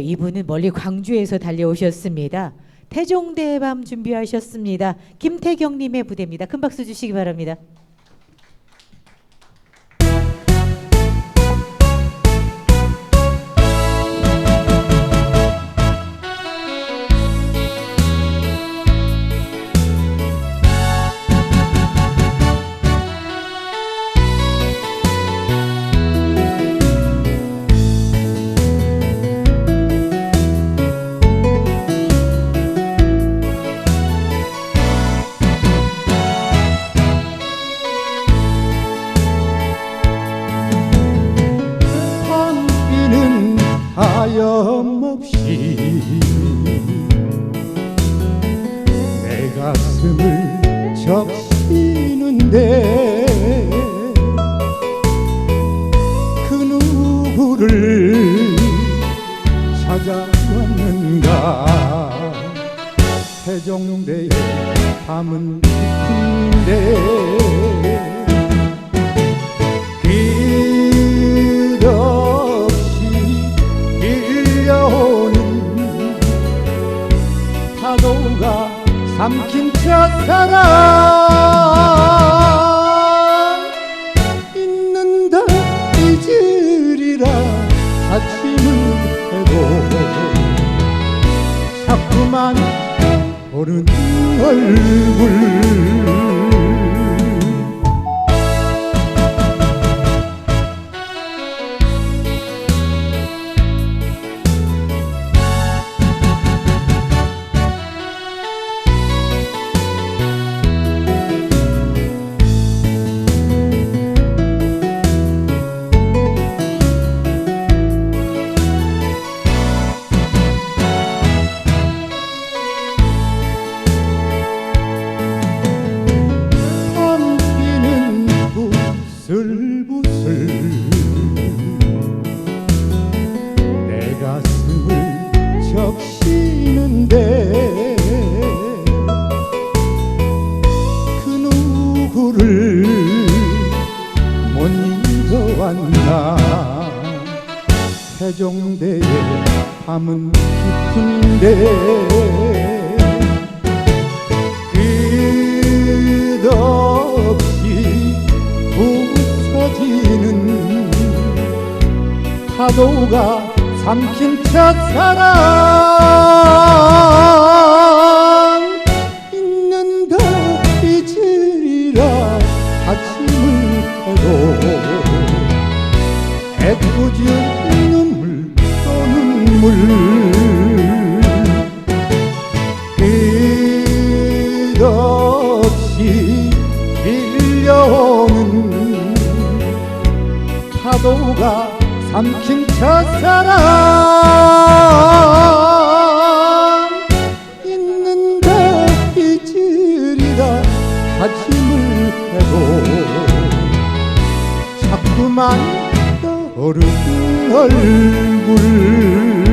이분은 멀리 광주에서 달려오셨습니다. 태종대의 밤 준비하셨습니다. 김태경님의 부대입니다. 큰 박수 주시기 바랍니다. 하염없이 내 가슴을 적시는데 그 누구를 찾아왔는가? 세종대의 밤은 깊은데 파도가 삼킨 첫사랑 있는다. 잊으리라 아침을 해도 자꾸만 보는 얼굴 세종대의 밤은 깊은데 끝없이 부서지는 파도가 삼킨 첫 사랑 파도가 삼킨 첫사랑. 있는데 잊으리라 아침을 해도 자꾸만 떠오르는 얼굴